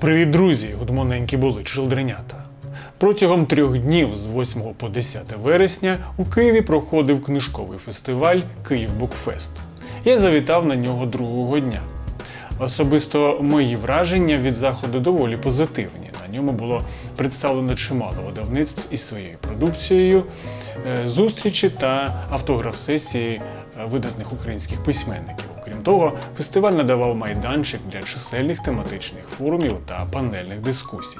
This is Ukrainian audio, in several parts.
Привіт, друзі! Гудмоненькі були чилдренята. Протягом трьох днів з 8 по 10 вересня у Києві проходив книжковий фестиваль Київ Букфест. Я завітав на нього другого дня. Особисто мої враження від заходу доволі позитивні. На ньому було представлено чимало видавництв із своєю продукцією, е, зустрічі та автограф-сесії е, видатних українських письменників. Того, фестиваль надавав майданчик для чисельних тематичних форумів та панельних дискусій.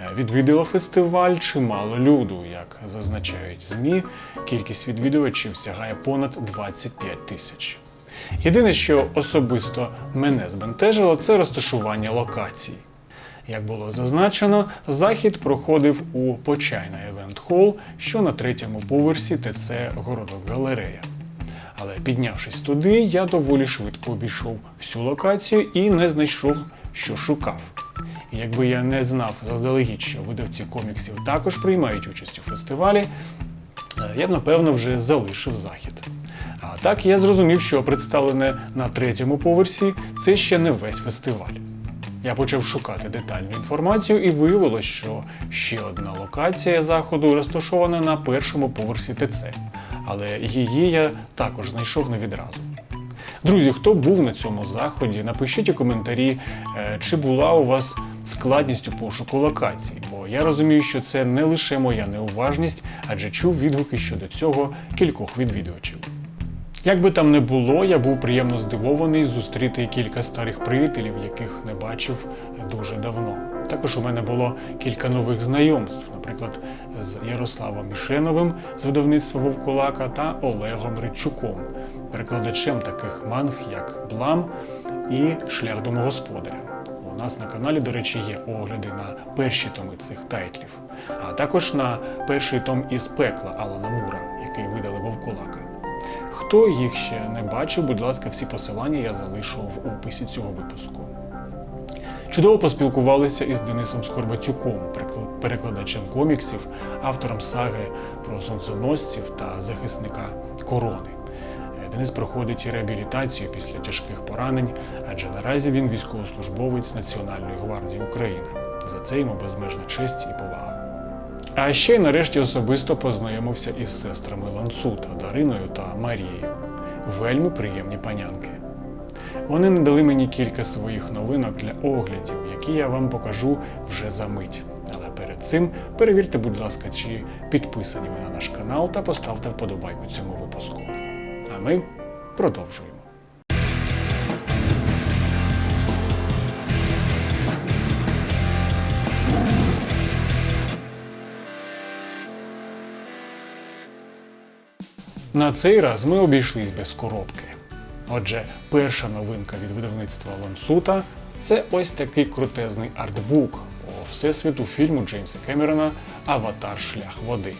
Е, Відвідало фестиваль чимало люду, як зазначають ЗМІ, кількість відвідувачів сягає понад 25 тисяч. Єдине, що особисто мене збентежило, це розташування локацій. Як було зазначено, захід проходив у Почайна Евент Холл, що на третьому поверсі ТЦ Городок Галерея. Але піднявшись туди, я доволі швидко обійшов всю локацію і не знайшов, що шукав. І якби я не знав заздалегідь, що видавці коміксів також приймають участь у фестивалі, е, я б напевно вже залишив захід. А так я зрозумів, що представлене на третьому поверсі це ще не весь фестиваль. Я почав шукати детальну інформацію і виявилось, що ще одна локація заходу розташована на першому поверсі ТЦ, але її я також знайшов не відразу. Друзі, хто був на цьому заході, напишіть у коментарі, е, чи була у вас складність у пошуку локацій, бо я розумію, що це не лише моя неуважність, адже чув відгуки щодо цього кількох відвідувачів. Як би там не було, я був приємно здивований зустріти кілька старих приятелів, яких не бачив дуже давно. Також у мене було кілька нових знайомств, наприклад, з Ярославом Мішеновим з видавництва Вовкулака та Олегом Ричуком, перекладачем таких манг, як Блам і Шлях домогосподаря. У нас на каналі, до речі, є огляди на перші томи цих тайтлів, а також на перший том із пекла Алана Мура, який видали Вовкулака. Хто їх ще не бачив, будь ласка, всі посилання я залишу в описі цього випуску. Чудово поспілкувалися із Денисом Скорбатюком, перекладачем коміксів, автором саги про сонценосців та захисника корони. Е, Денис проходить реабілітацію після тяжких поранень, адже наразі він військовослужбовець Національної гвардії України. За це йому безмежна честь і повага. А ще й нарешті особисто познайомився із сестрами Ланцута Дариною та Марією. Вельми приємні панянки. Вони надали мені кілька своїх новинок для оглядів, які я вам покажу вже за мить. Але перед цим перевірте, будь ласка, чи підписані ви на наш канал та поставте вподобайку цьому випуску. А ми продовжуємо. На цей раз ми обійшлись без коробки. Отже, перша новинка від видавництва Лансута це ось такий крутезний артбук по всесвіту фільму Джеймса Кемерона Аватар Шлях води.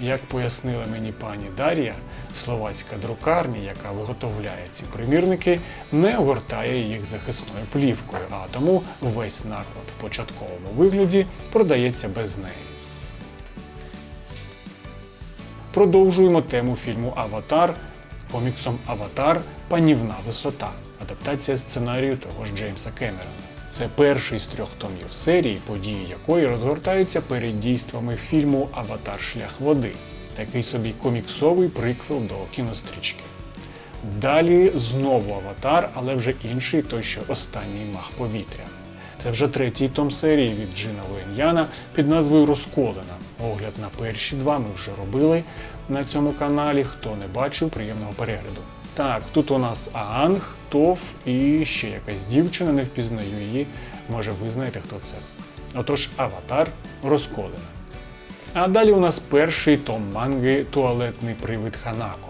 Як пояснила мені пані Дар'я, словацька друкарня, яка виготовляє ці примірники, не огортає їх захисною плівкою, а тому весь наклад в початковому вигляді продається без неї. Продовжуємо тему фільму Аватар коміксом Аватар Панівна висота, адаптація сценарію того ж Джеймса Кемерона. Це перший з трьох томів серії, події якої розгортаються перед дійствами фільму Аватар Шлях води, такий собі коміксовий приквел до кінострічки. Далі знову аватар, але вже інший той, що останній мах повітря. Це вже третій том серії від Джина Луеньяна під назвою Розколена. Огляд на перші два ми вже робили на цьому каналі. Хто не бачив, приємного перегляду. Так, тут у нас Аанг, Тов і ще якась дівчина, не впізнаю її. Може, ви знаєте, хто це. Отож, Аватар Розколена. А далі у нас перший том манги Туалетний привид Ханако.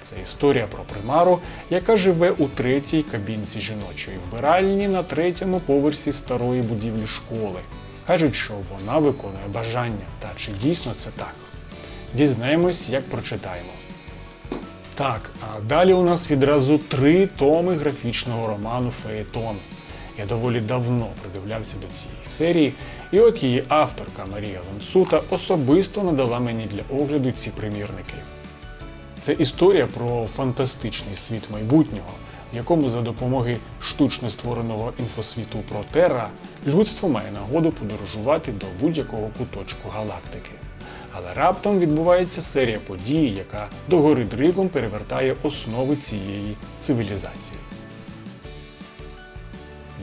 Це історія про примару, яка живе у третій кабінці жіночої вбиральні на третьому поверсі старої будівлі школи. Кажуть, що вона виконує бажання. Та чи дійсно це так? Дізнаємось, як прочитаємо. Так, а далі у нас відразу три томи графічного роману Феєтон. Я доволі давно придивлявся до цієї серії, і от її авторка Марія Ланцута особисто надала мені для огляду ці примірники. Це історія про фантастичний світ майбутнього, в якому за допомогою штучно створеного інфосвіту Протера людство має нагоду подорожувати до будь-якого куточку галактики. Але раптом відбувається серія подій, яка догори дригом перевертає основи цієї цивілізації.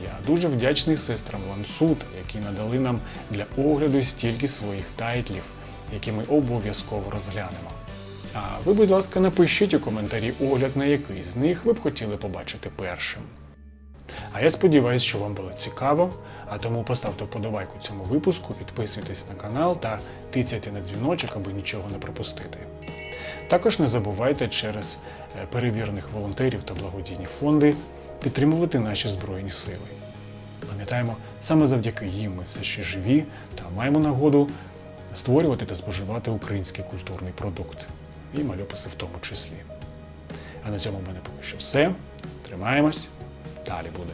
Я дуже вдячний сестрам Лансут, які надали нам для огляду стільки своїх тайтлів, які ми обов'язково розглянемо. А ви, будь ласка, напишіть у коментарі огляд, на який з них ви б хотіли побачити першим. А я сподіваюся, що вам було цікаво, а тому поставте вподобайку цьому випуску, підписуйтесь на канал та тицяйте на дзвіночок, аби нічого не пропустити. Також не забувайте через е, перевірених волонтерів та благодійні фонди підтримувати наші Збройні сили. Пам'ятаємо, саме завдяки їм ми все ще живі та маємо нагоду створювати та споживати український культурний продукт і мальописи в тому числі. А на цьому в мене поки що все. Тримаємось, далі буде.